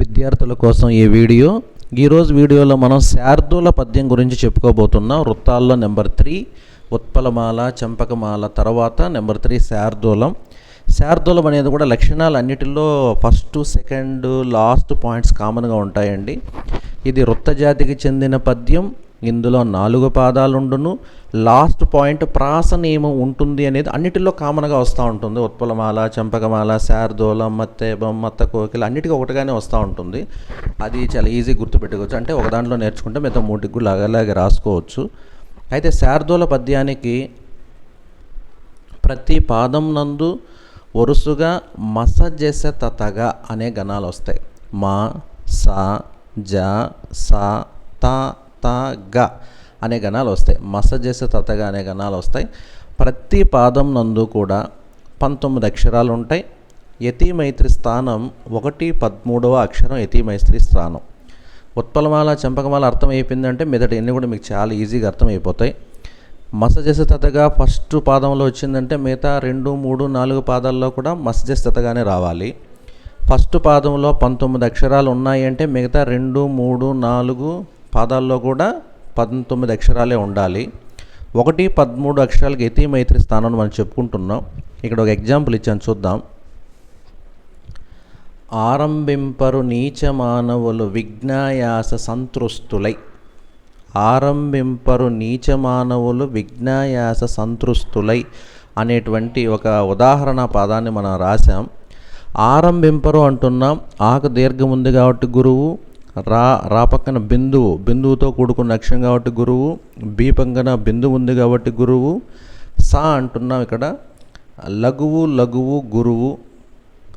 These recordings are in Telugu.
విద్యార్థుల కోసం ఈ వీడియో. ఈరోజు వీడియోలో మనం శార్దూల పద్యం గురించి చెప్పుకోబోతున్నాం. వృత్తాల్లో నెంబర్ త్రీ ఉత్పలమాల చంపకమాల తర్వాత నెంబర్ త్రీ శార్దూలం. శార్దూలం అనేది కూడా లక్షణాలు అన్నిటిలో ఫస్ట్ సెకండ్ లాస్ట్ పాయింట్స్ కామన్గా ఉంటాయండి. ఇది వృత్త జాతికి చెందిన పద్యం. ఇందులో నాలుగు పాదాలుండును. లాస్ట్ పాయింట్ ప్రాస నియమం ఉంటుంది అనేది అన్నిటిలో కామన్గా వస్తూ ఉంటుంది. ఉత్పలమాల చంపకమాల శార్దూలం మత్తేబం మత్త కోకిల అన్నిటికీ ఒకటిగానే వస్తూ ఉంటుంది. అది చాలా ఈజీ గుర్తుపెట్టుకోవచ్చు. అంటే ఒక దాంట్లో నేర్చుకుంటే మిగతా మూటికి కూడా అలాగే రాసుకోవచ్చు. అయితే శారదోల పద్యానికి ప్రతి పాదం నందు వరుసగా మసజెస తతగా అనే గణాలు వస్తాయి. మా సా జ సా త త అనే గణాలు వస్తాయి. మసాజ్ చేసే తతగ అనే గణాలు వస్తాయి. ప్రతి పాదం నందు కూడా పంతొమ్మిది అక్షరాలు ఉంటాయి. యతి మైత్రి స్థానం ఒకటి పదమూడవ అక్షరం యతి మైత్రి స్థానం. ఉత్పలమాల చంపకమాల అర్థం అయిపోయిందంటే మెదటి ఎన్ని కూడా మీకు చాలా ఈజీగా అర్థమైపోతాయి మసజస్తతగా ఫస్ట్ పాదంలో వచ్చిందంటే మిగతా రెండు మూడు నాలుగు పాదాల్లో కూడా మసజస్తతగానే రావాలి. ఫస్ట్ పాదంలో పంతొమ్మిది అక్షరాలు ఉన్నాయి అంటే మిగతా రెండు మూడు నాలుగు పాదాల్లో కూడా పంతొమ్మిది అక్షరాలే ఉండాలి. ఒకటి పదమూడు అక్షరాలకి యతి మైత్రి స్థానం మనం చెప్పుకుంటున్నాం. ఇక్కడ ఒక ఎగ్జాంపుల్ ఇచ్చాను చూద్దాం. ఆరంభింపరు నీచ మానవులు విజ్ఞాయాస సంతృష్టులై. ఆరంభింపరు నీచ మానవులు విజ్ఞాయాస సంతృష్టులై అనేటువంటి ఒక ఉదాహరణ పదాన్ని మనం రాశాం. ఆరంభింపరు అంటున్నాం ఆకు దీర్ఘం ఉంది కాబట్టి గురువు రా రా పక్కన బిందువు. బిందువుతో కూడుకున్న అక్షరం కాబట్టి గురువు. బి పక్కన బిందువు ఉంది కాబట్టి గురువు. సా అంటున్నాం ఇక్కడ. లఘువు లఘువు గురువు.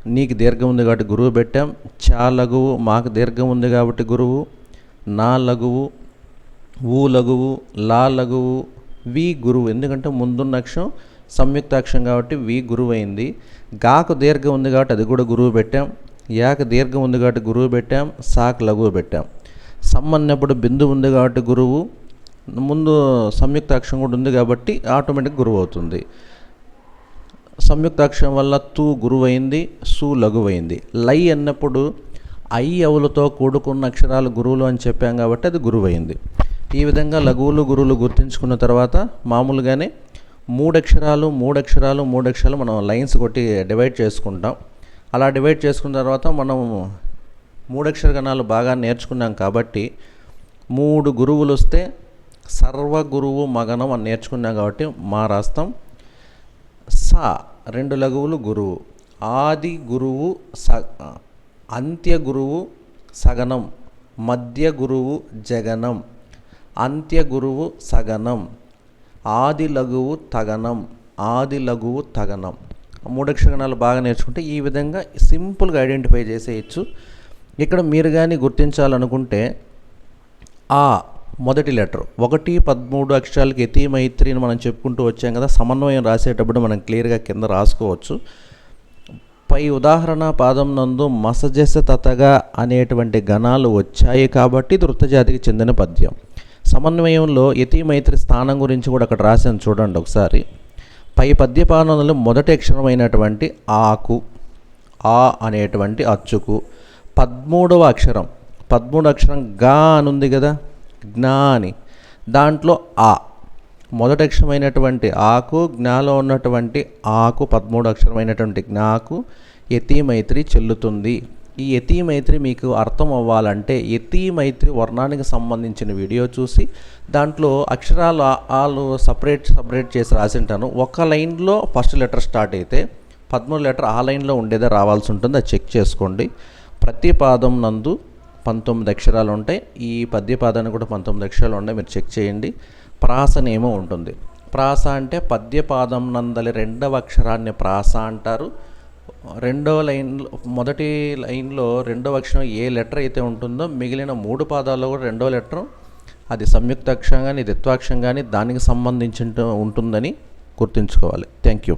నీకు దీర్ఘం ఉంది కాబట్టి గురువు పెట్టాం. చా లఘువు మాకు దీర్ఘం ఉంది కాబట్టి గురువు. నా లఘువు. ఊ లఘువు. లా లఘువు. వి గురువు. ఎందుకంటే ముందున్న అక్షరం సంయుక్తాక్షరం కాబట్టి వి గురువు అయింది గాకు దీర్ఘం ఉంది కాబట్టి అది కూడా గురువు పెట్టాం. యాక దీర్ఘం ఉంది కాబట్టి గురువు పెట్టాం సాక్ లఘువు పెట్టాం. సమ్ అన్నప్పుడు బిందు ఉంది కాబట్టి గురువు ముందు సంయుక్త అక్షరం కూడా ఉంది కాబట్టి ఆటోమేటిక్ గురువు అవుతుంది. సంయుక్త అక్షరం వల్ల తూ గురువైంది సు లఘువైంది. లై అన్నప్పుడు ఐ అవులతో కూడుకున్న అక్షరాలు గురువులు అని చెప్పాం కాబట్టి అది గురువైంది. ఈ విధంగా లఘువులు గురువులు గుర్తించుకున్న తర్వాత మామూలుగానే మూడు అక్షరాలు మూడు అక్షరాలు మూడు అక్షరాలు మనం లైన్స్ కొట్టి డివైడ్ చేసుకుంటాం. అలా డివైడ్ చేసుకున్న తర్వాత మనం మూడక్షర గణాలు బాగా నేర్చుకున్నాం కాబట్టి మూడు గురువులు వస్తే సర్వ గురువు మగనం అని నేర్చుకున్నాం కాబట్టి మా రాస్తాం. సా రెండు లఘువులు గురువు. ఆది గురువు స అంత్య గురువు సగనం. మధ్య గురువు జగనం. అంత్య గురువు సగనం. ఆది లఘువు తగనం. ఆది లఘువు తగనం. మూడక్షగణాలు బాగా నేర్చుకుంటే ఈ విధంగా సింపుల్గా ఐడెంటిఫై చేసేయచ్చు. ఇక్కడ మీరు కానీ గుర్తించాలనుకుంటే ఆ మొదటి లెటర్ ఒకటి పదమూడు అక్షరాలకి యతి మైత్రిని మనం చెప్పుకుంటూ వచ్చాం కదా సమన్వయం రాసేటప్పుడు మనం క్లియర్గా కింద రాసుకోవచ్చు. పై ఉదాహరణ పాదం నందు మసజస తతగా అనేటువంటి గణాలు వచ్చాయి కాబట్టి దృత్తజాతికి వృత్తజాతికి చెందిన పద్యం. సమన్వయంలో యతి మైత్రి స్థానం గురించి కూడా అక్కడ రాశాను చూడండి ఒకసారి. పై పద్యపానంలో మొదటి అక్షరమైనటువంటి ఆకు ఆ అనేటువంటి అచ్చుకు. పదమూడవ అక్షరం పదమూడు అక్షరం గా అని ఉంది కదా జ్ఞా అని. దాంట్లో ఆ మొదటి అక్షరమైనటువంటి ఆకు జ్ఞాలో ఉన్నటువంటి ఆకు పదమూడు అక్షరమైనటువంటి జ్ఞాకు యతి మైత్రి చెల్లుతుంది. ఈ యతి మైత్రి మీకు అర్థం అవ్వాలంటే యతి మైత్రి వర్ణానికి సంబంధించిన వీడియో చూసి దాంట్లో అక్షరాలు ఆలు సపరేట్ సపరేట్ చేసి రాసింటాను. ఒక లైన్లో ఫస్ట్ లెటర్ స్టార్ట్ అయితే పదమూడు లెటర్ ఆ లైన్లో ఉండేదే రావాల్సి ఉంటుంది. అది చెక్ చేసుకోండి. ప్రతి పాదం నందు పంతొమ్మిది అక్షరాలు ఉంటాయి. ఈ పద్యపాదానికి కూడా పంతొమ్మిది అక్షరాలు ఉన్నాయి. మీరు చెక్ చేయండి. ప్రాస నేమో ఉంటుంది. ప్రాస అంటే పద్యపాదం నందలి రెండవ అక్షరాన్ని ప్రాస అంటారు. రెండో లైన్లో మొదటి లైన్లో రెండవ అక్షరం ఏ లెటర్ అయితే ఉంటుందో మిగిలిన మూడు పాదాల్లో కూడా రెండవ లెటర్ అది సంయుక్త అక్షరం కానీ ద్విత్వాక్షరం కానీ దానికి సంబంధించి ఉంటుందని గుర్తుంచుకోవాలి. Thank you